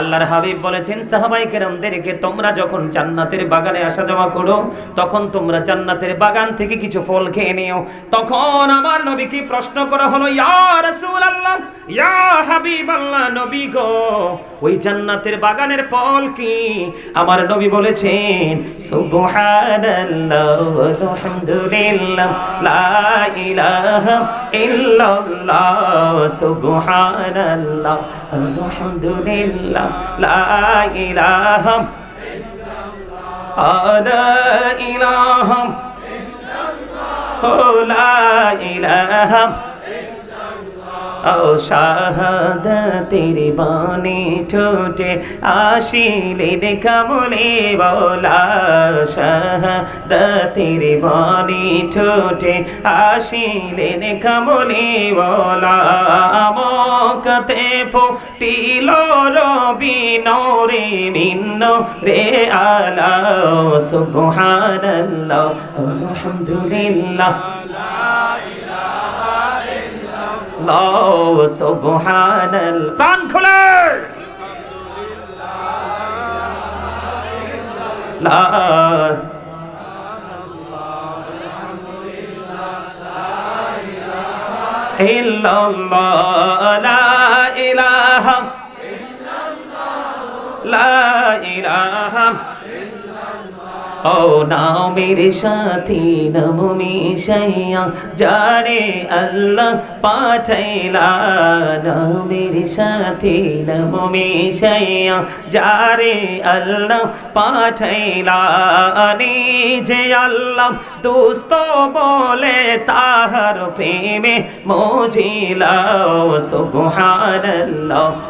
আল্লাহর হাবিব বলেছেন সাহাবাই কেরামদেরকে তোমরা যখন জান্নাতের বাগানে আসা যাওয়া করো, তখন তোমরা জান্নাতের বাগান থেকে কিছু ফল খেয়ে নিও। তখন আমার নবীকে প্রশ্ন করা হলো, ইয়া ইয়া নবী গো, ওই জান্নাতের বাগানের ফল কি? আমার নবী বলেছেন, সুবহানাল্লাহ আলহামদুলিল্লাহ, লা ইলাহা ইল্লাল্লাহ, সুবহানাল্লাহ আলহামদুলিল্লাহ ইলাহা লা ইলাহা ও লা ইলাহা ও শাহাদাতের বাণী ঠোঁটে আসিলেন কামলে বলা শাহাদাতের বাণী ঠোঁটে আসিলেন কামলে বলা মকতে ফুটিল রবি নরে মিন্ন রে আলা সুবহানাল্লাহ আলহামদুলিল্লাহ সুবহানাল প্রাণ খুলে! লা ইল্লাল্লাহ লা ইলাহা লা ইলাহা ও নামের সাথী, নম মিশাইয়া, যারে আল্লাহ পাঠাইলা। নামের সাথী, নম মিশাইয়া, যারে আল্লাহ পাঠাইলা। নিজে আল্লাহ দুস্ত বলে তাহার প্রেমে মজিলা সুবহানাল্লাহ।